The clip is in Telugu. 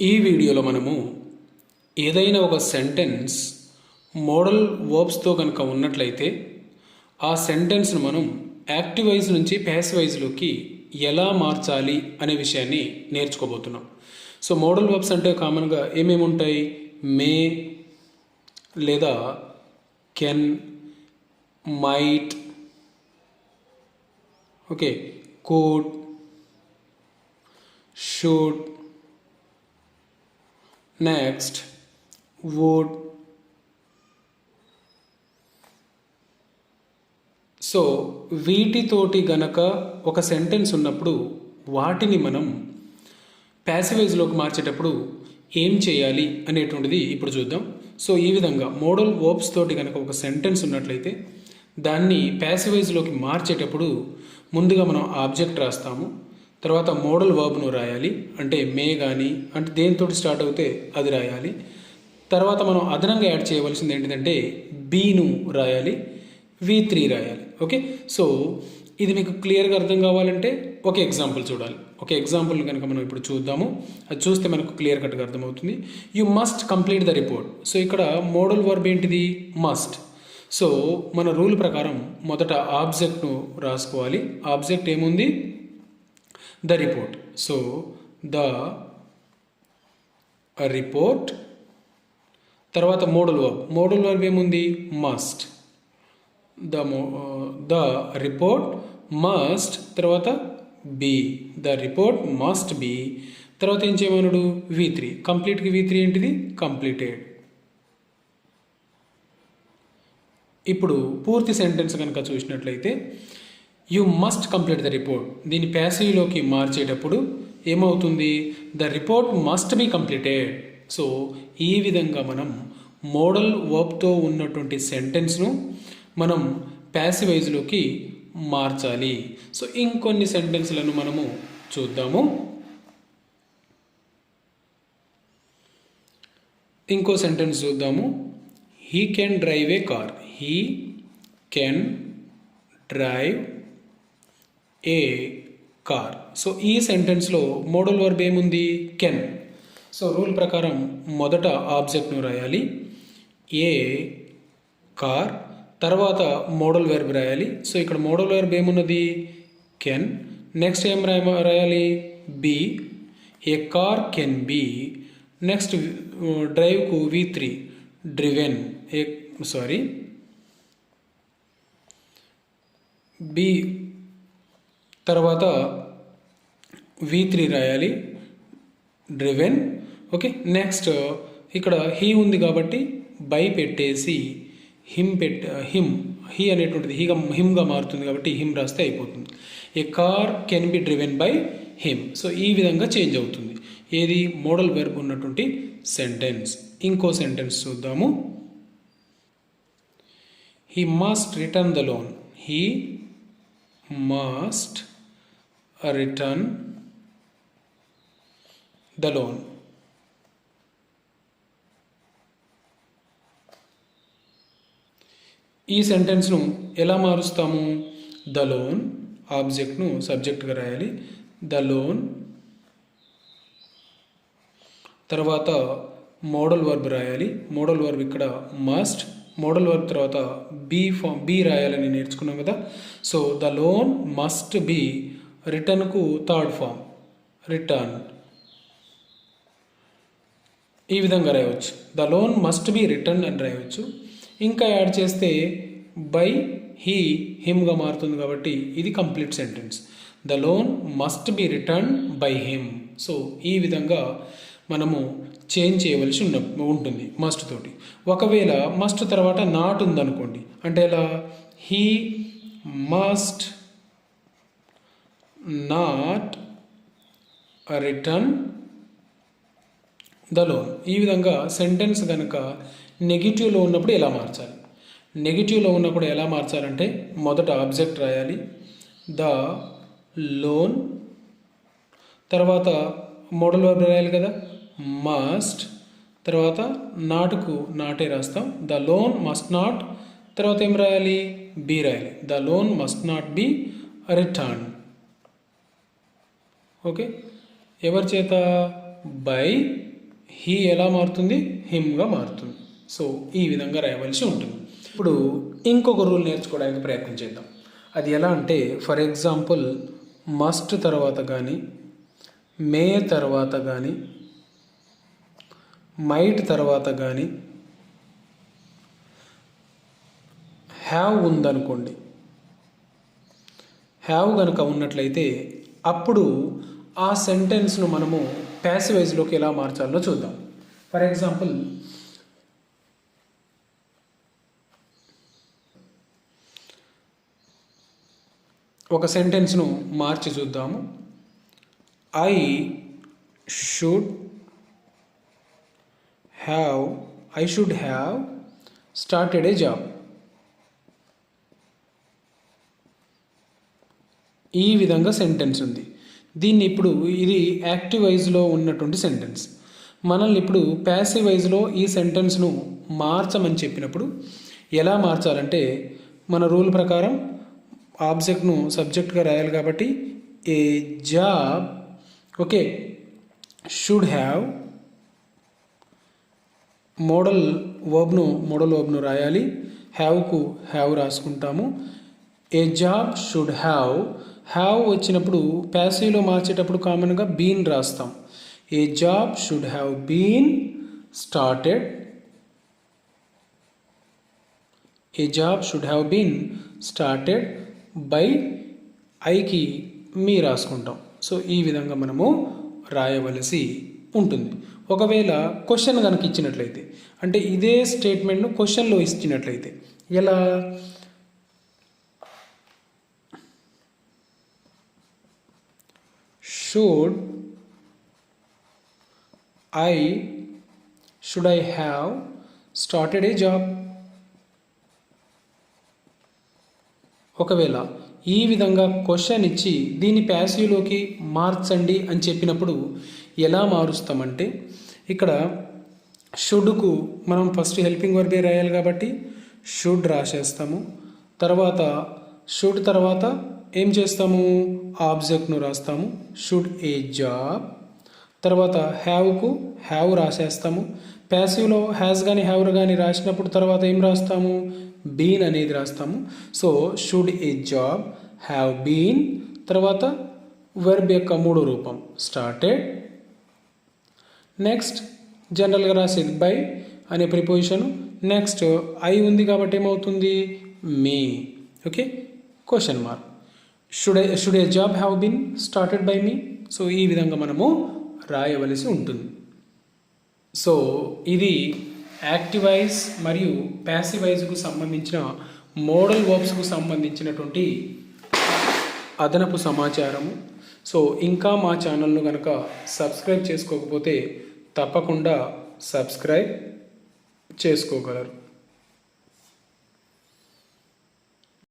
ఈ వీడియోలో మనము ఏదైనా ఒక సెంటెన్స్ మోడల్ వర్బ్స్తో కనుక ఉన్నట్లయితే ఆ సెంటెన్స్ను మనం యాక్టివ్ వైజ్ నుంచి ప్యాసివ్ వైజ్లోకి ఎలా మార్చాలి అనే విషయాన్ని నేర్చుకోబోతున్నాం. సో మోడల్ వర్బ్స్ అంటే కామన్గా ఏమేమి ఉంటాయి? మే లేదా can might okay could should next would so వీటితోటి గనక ఒక సెంటెన్స్ ఉన్నప్పుడు వాటిని మనం ప్యాసివైజ్లోకి మార్చేటప్పుడు ఏం చేయాలి అనేటువంటిది ఇప్పుడు చూద్దాం. సో ఈ విధంగా మోడల్ వర్బ్స్ తోటి కనుక ఒక సెంటెన్స్ ఉన్నట్లయితే దాన్ని ప్యాసివైజ్లోకి మార్చేటప్పుడు ముందుగా మనం ఆబ్జెక్ట్ రాస్తాము. తర్వాత మోడల్ వర్బ్ను రాయాలి. అంటే మే కానీ అంటే దేనితో స్టార్ట్ అవుతే అది రాయాలి. తర్వాత మనం అదనంగా యాడ్ చేయవలసింది ఏంటంటే బీను రాయాలి వి త్రీ రాయాలి. ఓకే? సో ఇది మీకు క్లియర్గా అర్థం కావాలంటే ఒక ఎగ్జాంపుల్ చూడాలి. ఒక ఎగ్జాంపుల్ కనుక మనం ఇప్పుడు చూద్దాము. అది చూస్తే మనకు క్లియర్ కట్గా అర్థమవుతుంది. You must complete the report. So ఇక్కడ మోడల్ వర్బ్ ఏంటిది? మస్ట్. సో మన రూల్ ప్రకారం మొదట ఆబ్జెక్ట్ను రాసుకోవాలి. ఆబ్జెక్ట్ ఏముంది? The report so the report తర్వాత మోడల్ వర్బ్ మోడల్ వర్బ్ ఏముంది? Must the the report must తర్వాత be the report must be తర్వాత ఏం చేయమన్నాడు? వి త్రీ కంప్లీట్కి వి త్రీ ఏంటిది? కంప్లీటెడ్ ఇప్పుడు పూర్తి సెంటెన్స్ కనుక చూసినట్లయితే you must complete the report దీన్ని ప్యాసివ్లోకి మార్చేటప్పుడు ఏమవుతుంది? The report must be completed so ఈ విధంగా మనం మోడల్ వర్బ్తో ఉన్నటువంటి సెంటెన్స్ను మనం ప్యాసివైజ్లోకి మార్చాలి. సో ఇంకొన్ని సెంటెన్స్లను మనము చూద్దాము. ఇంకో సెంటెన్స్ చూద్దాము. He can drive a car he can drive a car. So ఈ సెంటెన్స్లో మోడల్ వర్బ్ ఏముంది? కెన్ సో రూల్ ప్రకారం మొదట ఆబ్జెక్ట్ను రాయాలి. A car. తర్వాత మోడల్ వెర్బ్ రాయాలి. సో ఇక్కడ మోడల్ వెర్బ్ ఏమున్నది? కెన్ నెక్స్ట్ ఏం రాయ రాయాలి? Be a car can be next డ్రైవ్కు V three driven a sorry be తర్వాత వి త్రీ రాయాలి. డ్రివెన్ ఓకే నెక్స్ట్ ఇక్కడ హీ ఉంది కాబట్టి బై పెట్టేసి హిమ్ పెట్ హిమ్ హీ అనేటువంటిది హీగా హిమ్గా మారుతుంది కాబట్టి హిమ్ రాస్తే అయిపోతుంది. A car can be driven by him so ఈ విధంగా చేంజ్ అవుతుంది. ఏది? మోడల్ వెర్బ్ ఉన్నటువంటి సెంటెన్స్ ఇంకో సెంటెన్స్ చూద్దాము. He must return the loan he must return the loan ఈ సెంటెన్స్ను ఎలా మారుస్తాము? ద లోన్ ఆబ్జెక్ట్ను సబ్జెక్ట్గా రాయాలి. ద లోన్ తర్వాత మోడల్ వర్బ్ రాయాలి. మోడల్ వర్బ్ ఇక్కడ మస్ట్ మోడల్ వర్బ్ తర్వాత బీ ఫామ్ బీ రాయాలని నేర్చుకున్నాం కదా. So the loan must be రిటర్న్కు third form. Return. ఈ విధంగా రాయవచ్చు. The loan must be return అని రాయవచ్చు. ఇంకా యాడ్ చేస్తే బై హీ హిమ్గా మారుతుంది కాబట్టి ఇది complete sentence. The loan must be return by him. So ఈ విధంగా మనము చేంజ్ చేయవలసి ఉన్న ఉంటుంది మస్ట్ తోటి. ఒకవేళ మస్ట్ తర్వాత నాట్ ఉందనుకోండి అంటే ఎలా? He must not return the loan ఈ విధంగా సెంటెన్స్ కనుక నెగిటివ్లో ఉన్నప్పుడు ఎలా మార్చాలి? నెగిటివ్లో ఉన్నప్పుడు ఎలా మార్చాలంటే మొదట ఆబ్జెక్ట్ రాయాలి. ద లోన్ తర్వాత మోడల్ వర్బ్ రాయాలి కదా. మస్ట్ తర్వాత నాటుకు నాటే రాస్తాం. ద లోన్ మస్ట్ నాట్ తర్వాత ఏం రాయాలి? బి రాయాలి. The loan must not be return okay? ఎవరి చేత? బై హీ ఎలా మారుతుంది? హిమ్గా మారుతుంది. సో ఈ విధంగా రాయవలసి ఉంటుంది. ఇప్పుడు ఇంకొక రూల్ నేర్చుకోవడానికి ప్రయత్నం చేద్దాం. అది ఎలా అంటే ఫర్ ఎగ్జాంపుల్ మస్ట్ తర్వాత కానీ మే తర్వాత కానీ మైట్ తర్వాత కానీ హ్యావ్ ఉందనుకోండి. హ్యావ్ కనుక ఉన్నట్లయితే అప్పుడు ఆ సెంటెన్స్ను మనము ప్యాసివైజ్లోకి ఎలా మార్చాలో చూద్దాం. ఫర్ ఎగ్జాంపుల్ ఒక సెంటెన్స్ను మార్చి చూద్దాము. I should have I should have started a job ఈ విధంగా సెంటెన్స్ ఉంది. దీన్ని ఇప్పుడు ఇది యాక్టివ్ వైజ్లో ఉన్నటువంటి సెంటెన్స్ మనల్ని ఇప్పుడు ప్యాసివ్ వైజ్లో ఈ సెంటెన్స్ను మార్చమని చెప్పినప్పుడు ఎలా మార్చాలంటే మన రూల్ ప్రకారం ఆబ్జెక్ట్ను సబ్జెక్ట్గా రాయాలి కాబట్టి a job okay should have model వర్బ్ను model వర్బ్ను రాయాలి. హ్యావ్కు have రాసుకుంటాము. A job should have have వచ్చినప్పుడు ప్యాసివ్లో మార్చేటప్పుడు కామన్గా బీన్ రాస్తాం. A job should have been started a job should have been started by ఐకి మీ రాసుకుంటాం. సో ఈ విధంగా మనము రాయవలసి ఉంటుంది. ఒకవేళ క్వశ్చన్ కనుక ఇచ్చినట్లయితే అంటే ఇదే స్టేట్మెంట్ను క్వశ్చన్లో ఇచ్చినట్లయితే ఎలా? Should I should I have started a job? ఒకవేళ ఈ విధంగా క్వశ్చన్ ఇచ్చి దీన్ని ప్యాసివ్లోకి మార్చండి అని చెప్పినప్పుడు ఎలా మారుస్తామంటే ఇక్కడ షుడ్కు మనం ఫస్ట్ హెల్పింగ్ వర్బే రాయాలి కాబట్టి షుడ్ రాసేస్తాము. తర్వాత షుడ్ తర్వాత ఏం చేస్తాము? ఆబ్జెక్ట్ను రాస్తాము. షుడ్ ఏ జాబ్ తర్వాత హ్యావ్కు హ్యావ్ రాసేస్తాము. ప్యాసివ్లో హ్యాస్ కానీ హ్యావ్ కానీ రాసినప్పుడు తర్వాత ఏం రాస్తాము? బీన్ అనేది రాస్తాము. So should a job have been తర్వాత వెర్బ్ యొక్క మూడో రూపం స్టార్టెడ్ నెక్స్ట్ జనరల్గా రాసేది బై అనే ప్రిపోజిషన్ నెక్స్ట్ ఐ ఉంది కాబట్టి ఏమవుతుంది? Me okay question mark should should a job have been started by me so ఈ విధంగా మనము రాయవలసి ఉంటుంది. సో ఇది యాక్టివైజ్ మరియు ప్యాసివైజ్కు సంబంధించిన మోడల్ వర్బ్స్కు సంబంధించినటువంటి అదనపు సమాచారము. సో ఇంకా మా ఛానల్ను కనుక సబ్స్క్రైబ్ చేసుకోకపోతే తప్పకుండా సబ్స్క్రైబ్ చేసుకోగలరు.